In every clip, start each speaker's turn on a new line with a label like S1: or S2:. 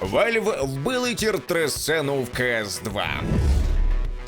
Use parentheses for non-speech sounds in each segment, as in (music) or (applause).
S1: Valve вбили тір 3 сцену в cs 2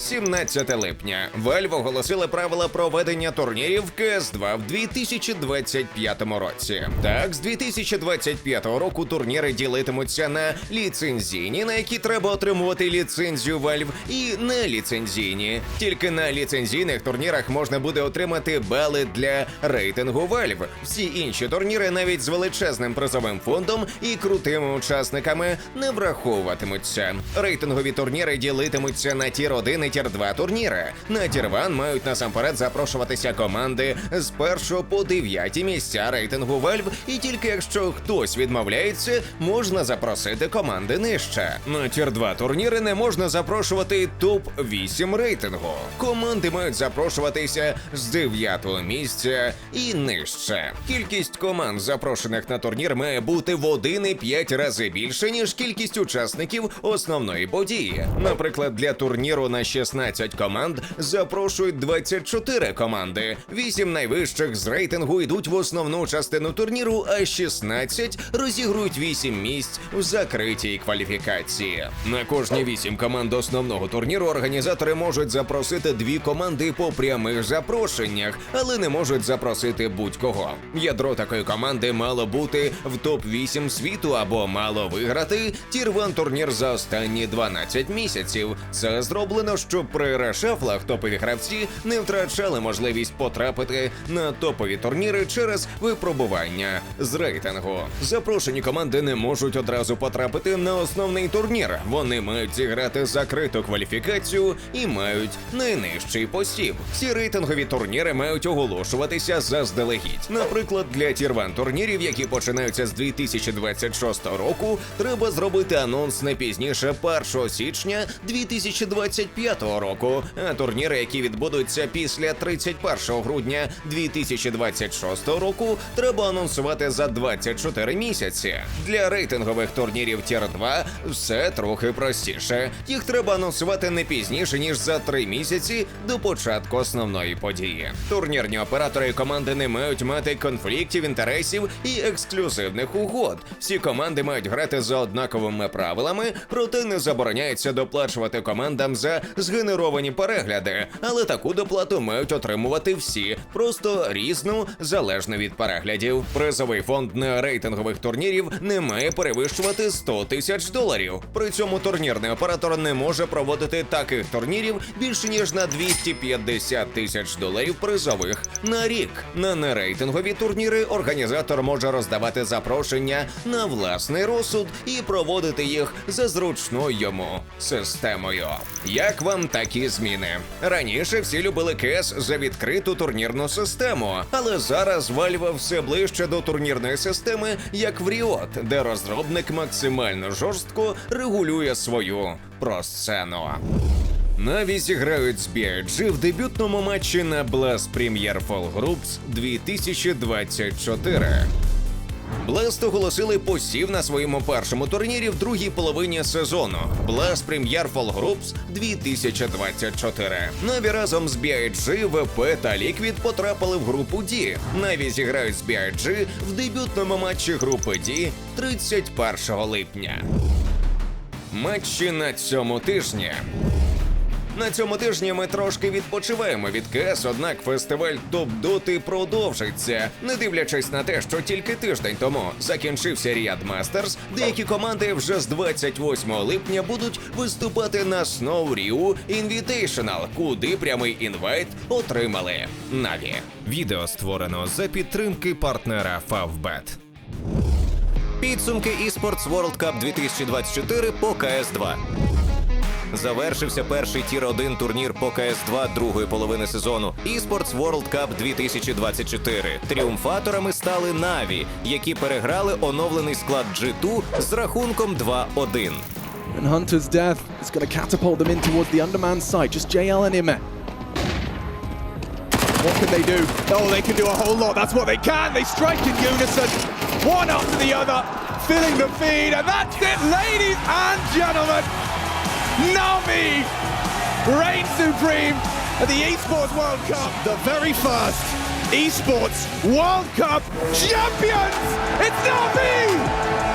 S1: 17 липня Valve оголосили правила проведення турнірів cs 2 в 2025 році. Так, з 2025 року турніри ділитимуться на ліцензійні, на які треба отримувати ліцензію Valve, і неліцензійні. Тільки на ліцензійних турнірах можна буде отримати бали для рейтингу Valve. Всі інші турніри, навіть з величезним призовим фондом і крутими учасниками, не враховуватимуться. Рейтингові турніри ділитимуться на ті родини тір-2 турніри. На тірван мають насамперед запрошуватися команди з першого по дев'яті місця рейтингу Valve, і тільки якщо хтось відмовляється, можна запросити команди нижче. На тір-2 турніри не можна запрошувати топ 8 рейтингу. Команди мають запрошуватися з 9 місця і нижче. Кількість команд, запрошених на турнір, має бути в 1,5 рази більше ніж кількість учасників основної події. Наприклад, для турніру на 16 команд запрошують 24 команди. 8 найвищих з рейтингу йдуть в основну частину турніру, а 16 розігрують 8 місць в закритій кваліфікації. На кожні 8 команд основного турніру організатори можуть запросити дві команди по прямих запрошеннях, але не можуть запросити будь-кого. Ядро такої команди мало бути в топ 8 світу або мало виграти тір-1 турнір за останні 12 місяців. Це зроблено, щоб при решафлах топові гравці не втрачали можливість потрапити на топові турніри через випробування з рейтингу. Запрошені команди не можуть одразу потрапити на основний турнір. Вони мають зіграти закриту кваліфікацію і мають найнижчий посів. Ці рейтингові турніри мають оголошуватися заздалегідь. Наприклад, для тірван турнірів, які починаються з 2026 року, треба зробити анонс не пізніше 1 січня 2025 року. А турніри, які відбудуться після 31 грудня 2026 року, треба анонсувати за 24 місяці. Для рейтингових турнірів Тір 2 все трохи простіше. Їх треба анонсувати не пізніше ніж за 3 місяці до початку основної події. Турнірні оператори і команди не мають мати конфліктів інтересів і ексклюзивних угод. Всі команди мають грати за однаковими правилами, проте не забороняється доплачувати командам за згенеровані перегляди, але таку доплату мають отримувати всі, просто різну залежно від переглядів. Призовий фонд на рейтингових турнірів не має перевищувати 100 тисяч доларів. При цьому турнірний оператор не може проводити таких турнірів більше ніж на 250 тисяч доларів призових на рік. На нерейтингові турніри організатор може роздавати запрошення на власний розсуд і проводити їх за зручною йому системою. Як вам такі зміни? Раніше всі любили КС за відкриту турнірну систему, але зараз Valve все ближче до турнірної системи, як в Riot, де розробник максимально жорстко регулює свою просцену. Наві зіграють з BIG в дебютному матчі на Blast Premier Fall Groups 2024. Blast оголосили посів на своєму першому турнірі в другій половині сезону Blast Premier Fall Groups 2024. Наві разом з BIG, VP та Liquid потрапили в групу D. Наві зіграють з BIG в дебютному матчі групи D 31 липня. Матчі на цьому тижні. На цьому тижні ми трошки відпочиваємо від КС, однак фестиваль Топ Доти продовжиться. Не дивлячись на те, що тільки тиждень тому закінчився Ріад Мастерс, деякі команди вже з 28 липня будуть виступати на Snow Ryu Invitational, куди прямий інвайт отримали Наві. Відео створено за підтримки партнера Favbet.
S2: Підсумки eSports World Cup 2024 по КС-2. Завершився перший тір 1 турнір по КС-2 другої половини сезону eSports World Cup 2024. Тріумфаторами стали Наві, які переграли оновлений склад G2 з рахунком 2-1.
S3: And Hunter's death is going to catapult them in towards the underman side. Just JL and Ime. What can they do? Oh, they can do a whole lot. That's what they can. They strike in unison, one after the other, filling the feed. And that's it, ladies and gentlemen. Nami reigns supreme at the Esports World Cup. The very first Esports World Cup champions. It's Nami!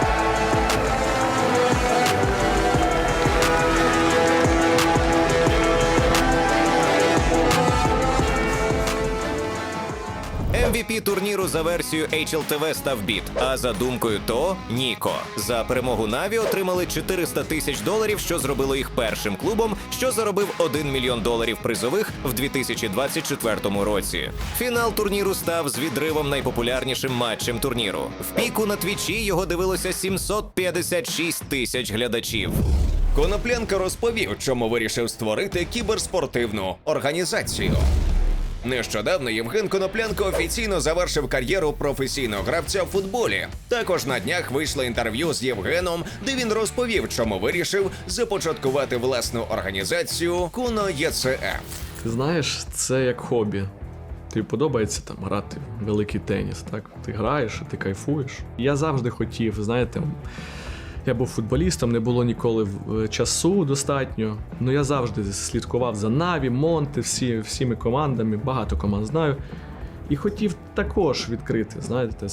S2: MVP турніру за версією HLTV став Біт, а за думкою то Ніко. За перемогу Наві отримали 400 тисяч доларів, що зробило їх першим клубом, що заробив 1 мільйон доларів призових в 2024 році. Фінал турніру став з відривом найпопулярнішим матчем турніру. В піку на твічі його дивилося 756 тисяч глядачів.
S1: Коноплянка розповів, чому вирішив створити кіберспортивну організацію. Нещодавно Євген Коноплянко офіційно завершив кар'єру професійного гравця в футболі. Також на днях вийшло інтерв'ю з Євгеном, де він розповів, чому вирішив започаткувати власну організацію Куно ЄЦФ.
S4: Ти знаєш, це як хобі. Тобі подобається там грати великий теніс, так? Ти граєш, ти кайфуєш. Я завжди хотів, знаєте, я був футболістом, не було ніколи е, часу достатньо. Ну я завжди слідкував за Наві, Монти, всі, всіми командами, багато команд знаю. І хотів також відкрити, знаєте,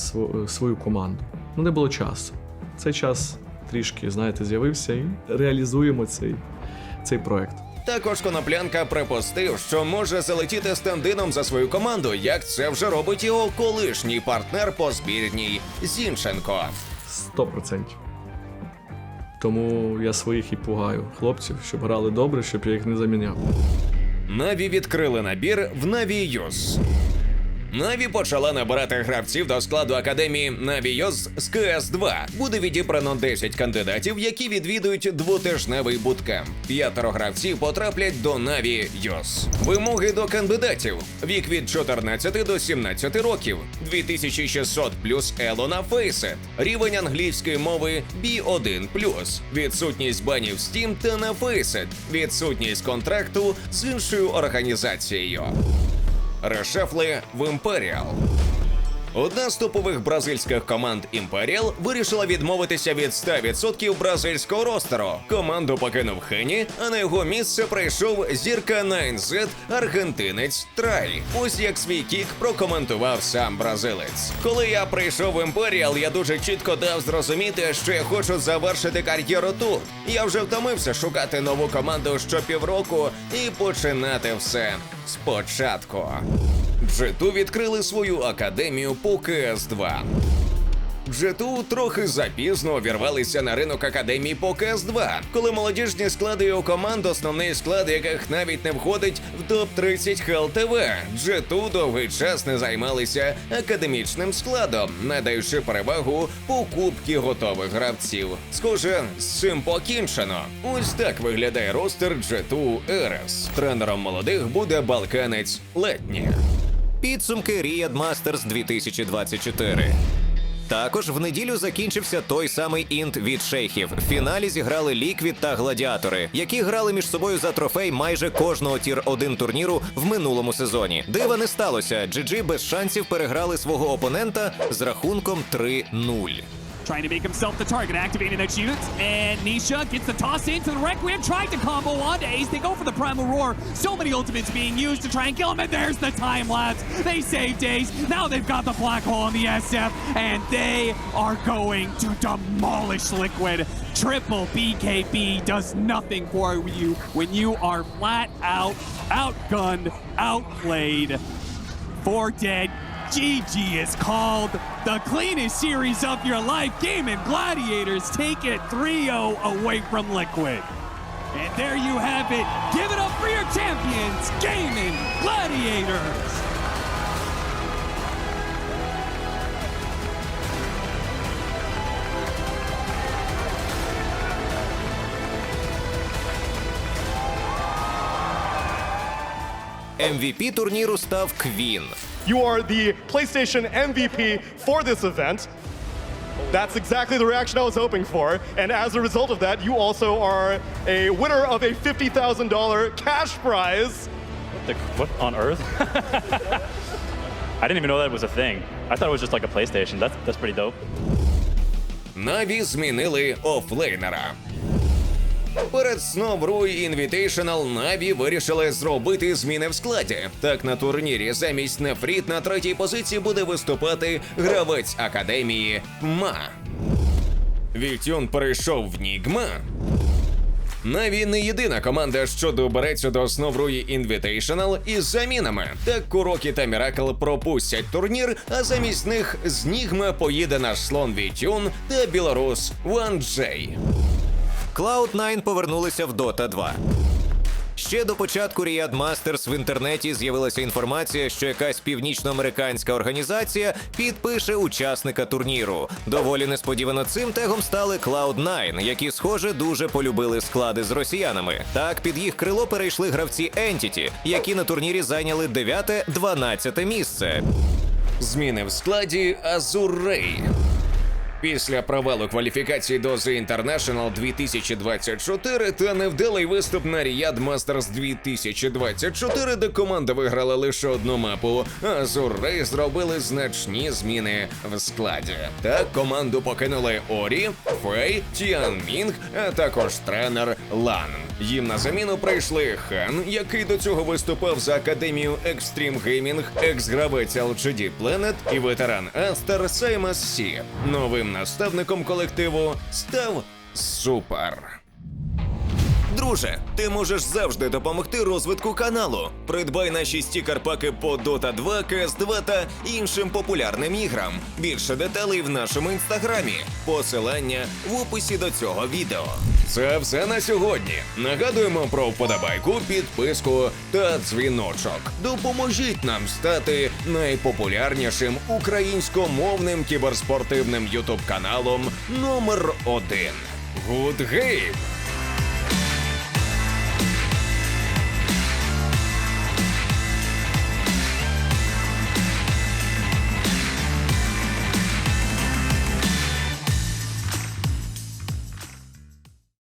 S4: свою команду. Ну, не було часу. Цей час трішки, знаєте, з'явився і реалізуємо цей, цей проект.
S1: Також Коноплянка припустив, що може залетіти стендином за свою команду, як це вже робить його колишній партнер по збірній Зінченко.
S4: Сто процентів. Тому я своїх і пугаю хлопців, щоб грали добре, щоб я їх не заміняв.
S1: Наві відкрили набір в Na'Vi Юз. Наві почала набирати гравців до складу академії Наві Юз з КС 2 Буде відібрано 10 кандидатів, які відвідують двотижневий буткемп. П'ятеро гравців потраплять до Наві Юз. Вимоги до кандидатів: вік від 14 до 17 років, 2600 плюс ело на фейсет, рівень англійської мови B1+, відсутність банів Steam та на фейсет, відсутність контракту з іншою організацією. Решефли в Imperial. Одна з топових бразильських команд Imperial вирішила відмовитися від 100% бразильського ростеру. Команду покинув Хені, а на його місце прийшов зірка 9Z аргентинець Трай. Ось як свій кік прокоментував сам бразилець. Коли я прийшов в Imperial, я дуже чітко дав зрозуміти, що я хочу завершити кар'єру тут. Я вже втомився шукати нову команду щопівроку і починати все спочатку. G2 відкрили свою академію по КС-2. G2 трохи запізно увірвалися на ринок академії по КС-2, коли молодіжні склади його команд, основний склад яких навіть не входить в топ-30 ХЛТВ. G2 довгий час не займалися академічним складом, надаючи перевагу покупки готових гравців. Схоже, з цим покінчено. Ось так виглядає ростер G2 Ерес. Тренером молодих буде балканець Летні.
S2: Підсумки Riyadh Masters 2024. Також в неділю закінчився той самий інт від шейхів. В фіналі зіграли Ліквід та Гладіатори, які грали між собою за трофей майже кожного тір 1 турніру в минулому сезоні. Дива не сталося. GG без шансів переграли свого опонента з рахунком 3-0.
S5: Trying to make himself the target, activating that shield. And Nisha gets the toss into the Requiem, trying to combo onto Ace. They go for the Primal Roar. So many ultimates being used to try and kill him, and there's the time lapse. They saved Ace. Now they've got the Black Hole in the SF, and they are going to demolish Liquid. Triple BKB does nothing for you when you are flat out, outgunned, outplayed. Four dead. GG is called the cleanest series of your life. Game and Gladiators take it 3 0 away from Liquid. And there you have it. Give it up for your champions, Game and Gladiators.
S2: MVP турніру став Квін.
S6: You are the PlayStation MVP for this event. That's exactly the reaction I was hoping for. And as a result of that, you also are a winner of a $50,000 cash prize.
S7: The, what on earth? (laughs) I didn't even know that was a thing. I thought it was just like a PlayStation. That's that's pretty dope.
S1: Наві змінили офлейнера. Перед сном Руй Invitational Наві вирішили зробити зміни в складі. Так на турнірі замість Нефріт на третій позиції буде виступати гравець академії Ма. Віктюн перейшов в Нігма. Наві не єдина команда, що добереться до основ Руї Invitational із замінами. Так Курокі та Міракл пропустять турнір, а замість них з Нігма поїде наш слон Вітюн та білорус Ван Джей.
S2: Cloud9 повернулися в Dota 2. Ще до початку Riyadh Masters в інтернеті з'явилася інформація, що якась північноамериканська організація підпише учасника турніру. Доволі несподівано цим тегом стали Cloud9, які, схоже, дуже полюбили склади з росіянами. Так, під їх крило перейшли гравці Entity, які на турнірі зайняли 9-12 місце.
S1: Зміни в складі Азур Рей. Після провалу кваліфікації до The International 2024 та невдалий виступ на Riyadh Masters 2024, де команда виграла лише одну мапу, Азур Рей зробили значні зміни в складі. Так команду покинули Орі, Фей, Тіан Мінг, а також тренер Лан. Їм на заміну прийшли Хан, який до цього виступав за академію Extreme Gaming, екс-гравець LGD Planet і ветеран Астер Саймас Сі. Новим наставником колективу став Супер. Друже, ти можеш завжди допомогти розвитку каналу. Придбай наші стікер-паки по Dota 2, CS 2 та іншим популярним іграм. Більше деталей в нашому інстаграмі. Посилання в описі до цього відео. Це все на сьогодні. Нагадуємо про вподобайку, підписку та дзвіночок. Допоможіть нам стати найпопулярнішим українськомовним кіберспортивним ютуб каналом номер один. Good Game!